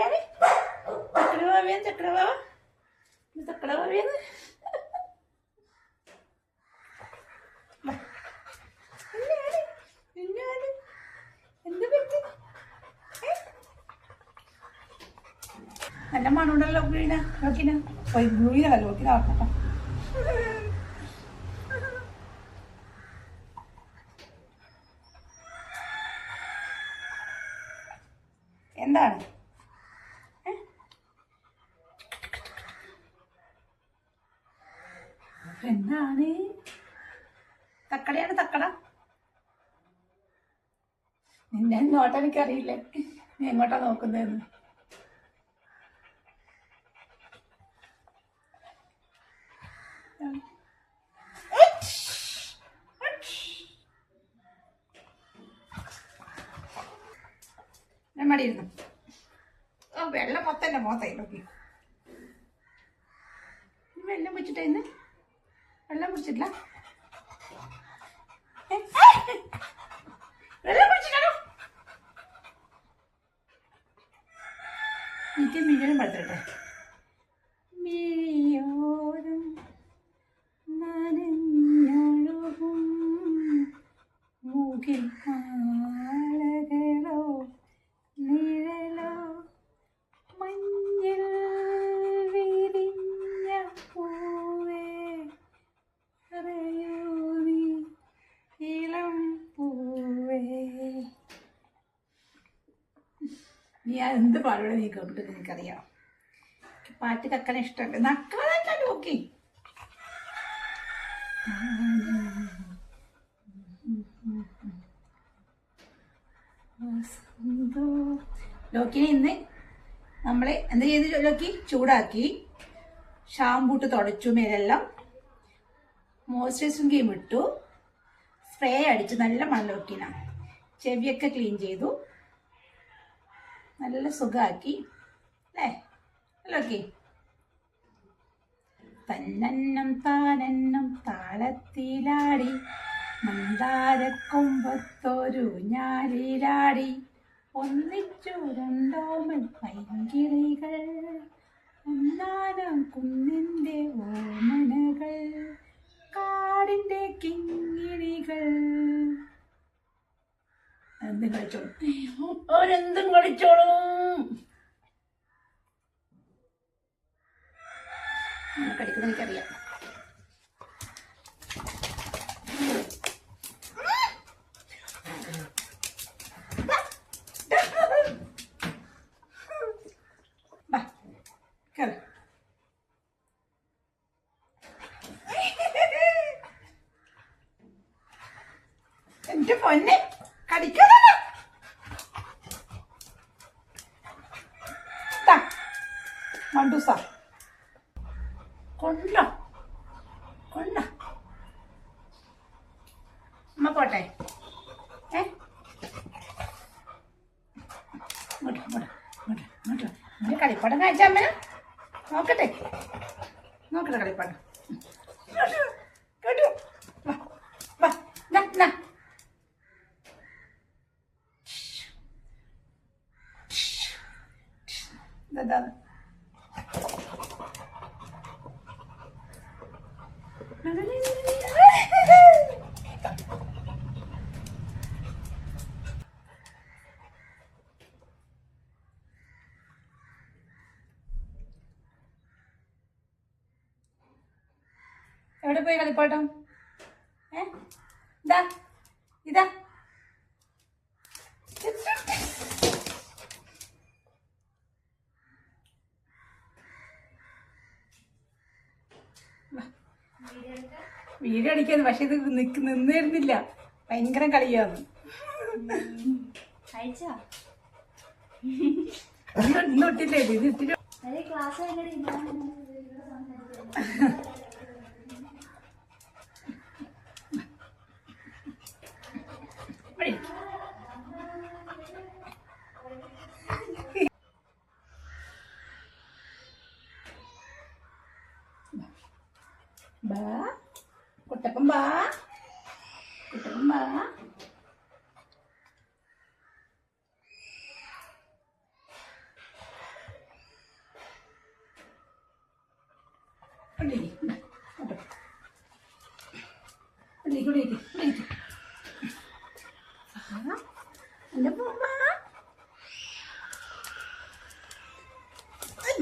വാവയാണ് ¿Te വാവയാണ് bien? ¿Te ഇത് ¿Me te വാ. bien? നല്ല മണുണ്ടല്ലോ വീണ നോക്കിന നോക്കിനാ നോക്കിന എന്താണ് ഏ? എന്താണ് തക്കടയാണ് തക്കട. നിന്നെ നോട്ടം എനിക്കറിയില്ല? നീ എങ്ങോട്ടാ നോക്കുന്നതെന്ന്? മടിയിരുന്നു. വെള്ളം മൊത്തം മോത്തായി നോക്കി. വെള്ളം പിടിച്ചിട്ടേ ഇന്ന് വെള്ളം പിടിച്ചിട്ടില്ല ഏ? വെള്ളം പിടിച്ചിട്ടോ എനിക്ക് മിഴിയും പടുത്തട്ടെ മിഴിയോരം നനഞ്ഞൊഴുകും മൂകിൽ മാലകളോ നിഴലോ മഞ്ഞൾ വിരിഞ്ഞ പൂവേ അറിയൂ നീ ഇളം പൂവേ നീ ആ എന്ത് പാടുകൂടെ നീ കേട്ടിട്ട് എനിക്ക് പാട്ട് കക്കനെ ഇഷ്ടമുണ്ട്. നക്കാനല്ല നോക്കി. ലോക്കിനെ ഇന്ന് നമ്മളെ എന്ത് ചെയ്ത്? ലോക്കി ചൂടാക്കി. ഷാമ്പൂട്ട് തുടച്ചു മേലെല്ലാം. മോയ്സ്ചറൈസിങ് ക്രീം ഇട്ടു. സ്പ്രേ അടിച്ച്. നല്ല മണം ലോക്കിനാണ് ചെവിയൊക്കെ ക്ലീൻ ചെയ്തു. നല്ല സുഖമാക്കി അല്ലേ? അല്ലോക്കെ? തന്നന്നം താനന്നം താളത്തിലാടി മന്ദാരക്കൊമ്പത്തൊരു ഞാലിലാടി. ഒന്നിച്ചു രണ്ടോമൻ പൈങ്കിളികൾ ഒന്നാനം കുന്നിന്റെ ഓമനകൾ. കാടിന്റെ എന്തും കളിച്ചോളും അവരെന്തും കളിച്ചോളും. കളിക്കുന്ന എനിക്കറിയാം. എന്റെ പൊന്നെ കടിക്കാനാ കളിപ്പാട്ടം കാണിച്ച അമ്മ. നോക്കട്ടെ. നോക്കട്ടെ കളിപ്പാട്ടം കേട്ടു കേട്ടു വാ വാ നാ നാ ഇതാ എവിടെ പോയി കളിപ്പാട്ടം? ഏ? ഇതാ ഇതാ. വീഡിയോ അടിക്കാന്ന് പക്ഷെ ഇത് നിക്ക് നിന്നിരുന്നില്ല. ഭയങ്കര കളിയാന്ന്. ഇന്നിട്ടില്ലേ ഇന്ന് ഇന്ന് ഇട്ടില്ലേ ഇത്? ഇത് ഇട്ടിട്ട് ബാ. കുട്ടപ്പം ബാ. കുട്ടപ്പം ബാ.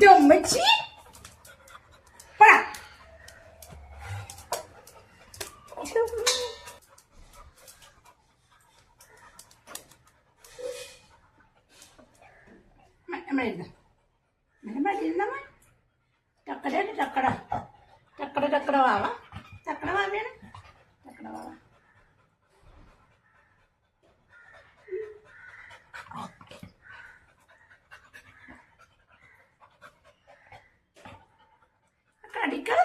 Don't much eat. because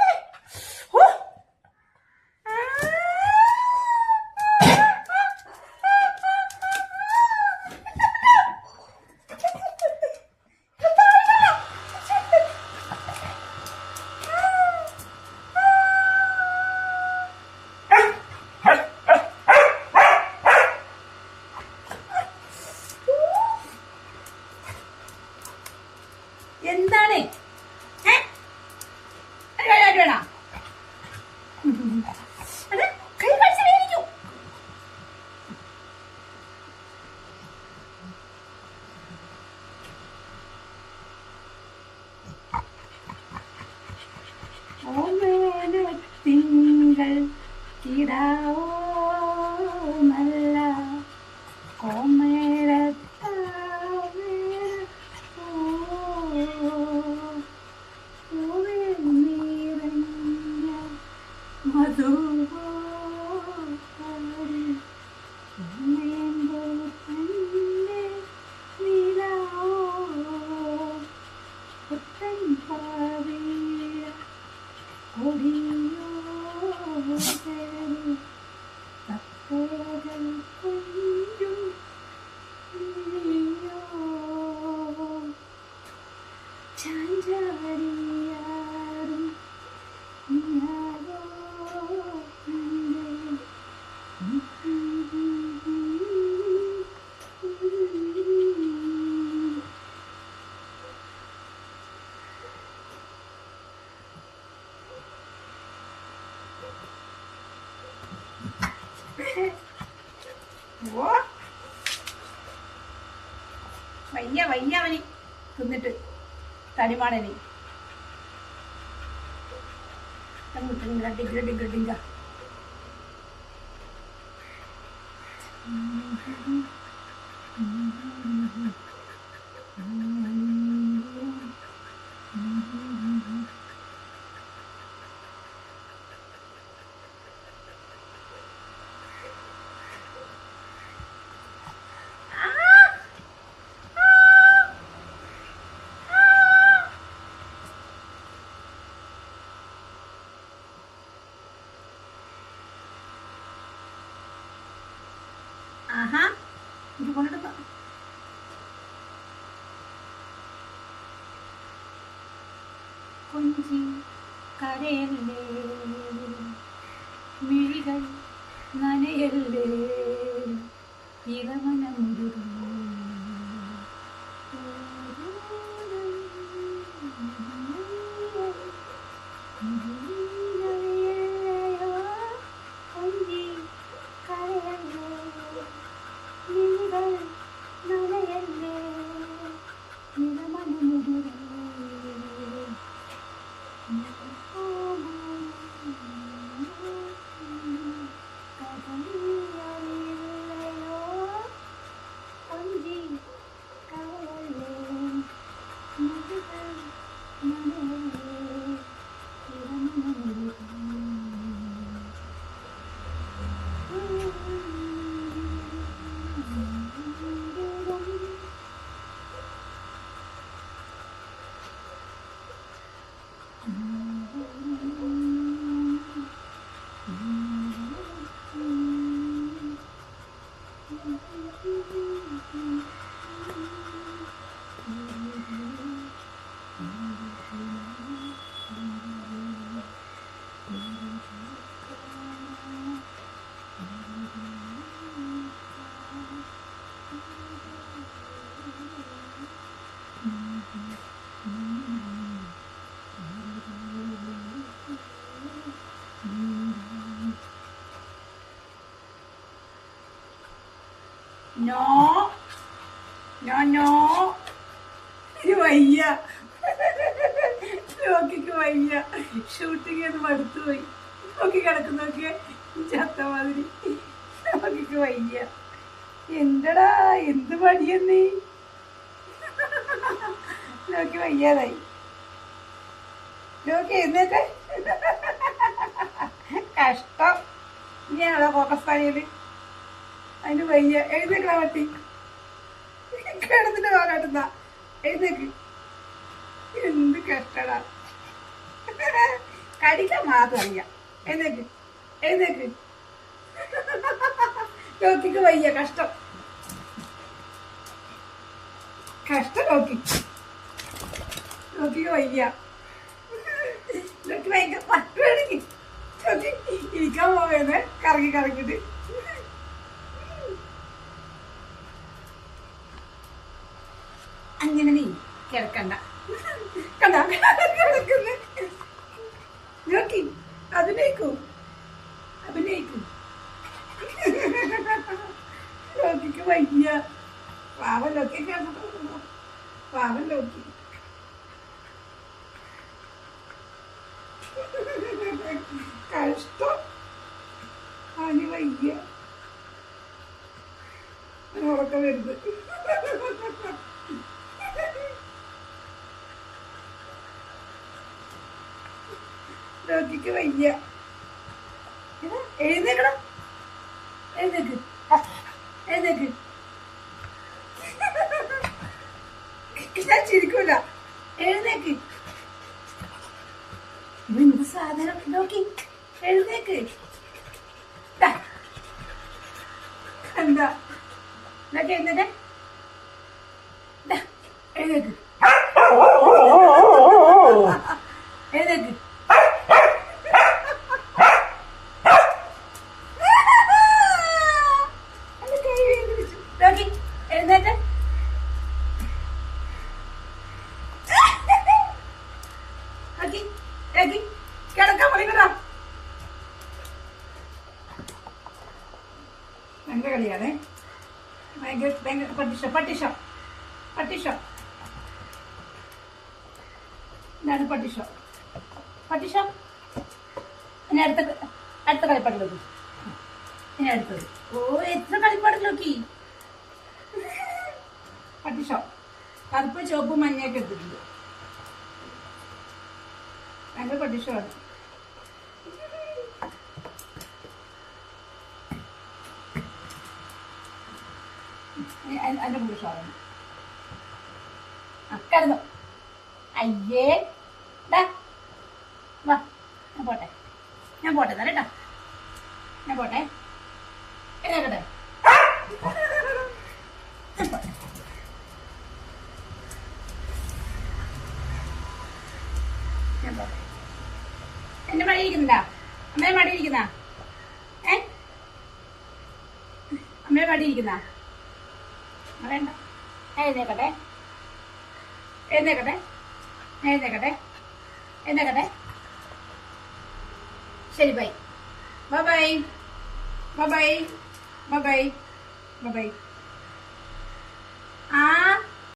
see out. വയ്യ വയ്യ അവന് തിന്നിട്ട് തടിമാടന് ഡിഗ്ര ഡിഗ്ര ഡിങ്ക Mm-hmm. ആഹാ. ഇത് കൊണ്ടിട്ട് കൊഞ്ചി കരയല്ലേ? മിഴികൾ നനയല്ലേ? ഇളമനമുരുകൂ വയ്യ. നോക്കിക്ക് വയ്യ. ഷൂട്ടിങ് ഒന്ന് മടുത്തു പോയി. നോക്കി കിടക്കുന്നൊക്കെ ചത്ത മാതിരി. നോക്കിക്ക് വയ്യ. എന്തടാ? എന്ത് പണിയെന്നീ? നോക്കി വയ്യാതായി. നോക്കി എന്നിട്ട്? കഷ്ടം. ഇനിയാണോ ഫോക്കസ് പണിയിൽ? അതിന് വയ്യ. എഴുതി പറ്റി കിടന്നിട്ട് പോകാട്ടുന്ന എഴുന്നേക്ക്. എന്ത് കഷ്ടടാ കടിക്കാൻ മാത്രം അറിയാം. എഴുന്നേക്ക്. എഴുന്നേക്ക്. ലോക്കിക്ക് വയ്യ കഷ്ടം. കഷ്ടം ലോക്കി ലോക്കിക്ക് വയ്യ. ലോക്കി ഭയങ്കര പറ്റുവാണെങ്കിൽ ലോക്കി ഇരിക്കാൻ പോവേന്ന് കറങ്ങി കറങ്ങിട്ട് അങ്ങനെ നീ കിടക്കണ്ട. കണ്ടാ? കിടക്കുന്നു. നോക്കി. അഭിനയിക്കൂ. അഭിനയിക്കൂ. ലോക്കിക്ക് വയ്യ. പാവം ലോക്കി കേട്ടോ പാവം ലോക്കി കഷ്ടം അവന് വയ്യ ഉറക്കം വരുന്നത് ലോക്കിക്ക് വയ്യ. എഴുന്നേക്കണം. എഴുന്നേക്ക്. എഴുന്നേക്ക്. ഞാൻ ചിരിക്കൂല. എഴുന്നേക്ക്. എന്ത് സാധനം? നോക്കി. എഴുന്നേക്ക്. എന്താ? കണ്ട നോക്കി എഴുന്നേറ്റ് ദാ, എഴുന്നേക്ക് എഴുന്നേക്ക് എന്റെ കൈ വേദനിച്ചു. നോക്കി, എഴുന്നേറ്റ്. നോക്കി, നോക്കി, കിടക്കാൻ പറയുന്നതാ. ഭയങ്കര കളിയാണേ ഭയങ്കര ഭയങ്കര പട്ടിഷ പട്ടിഷ. പട്ടിഷ. ഇതാണ് പട്ടിഷ. പട്ടിഷ? ഇനി അടുത്ത അടുത്ത കളിപ്പാട്ടിലേക്ക് ഇനി അടുത്തത്. ഓ എത്ര കളിപ്പാടം നോക്കി? പട്ടിഷോ. കറുപ്പ് ചുവപ്പ് മഞ്ഞയൊക്കെ എടുത്തിട്ടുണ്ട് ഭയങ്കര പട്ടിഷമാണ് അതിന്റെ പുരുഷമാണ് അക്കടന്നു അയ്യേ. ഡാ വാ ഞാൻ പോട്ടെ. ഞാൻ പോട്ടെ തരാം കേട്ടോ. ഞാൻ പോട്ടെ. പോട്ടെ. എന്റെ മടി ഇരിക്കുന്നുണ്ടാ അമ്മയെ മടി ഇരിക്കുന്ന? ഏ? അമ്മയെ മടി ഇരിക്കുന്ന? എഴുന്നേക്കട്ടെ എഴുന്നേക്കട്ടെ എഴുന്നേക്കട്ടെ എഴുന്നേക്കട്ടെ ശരി bye bye bye bye bye bye ആ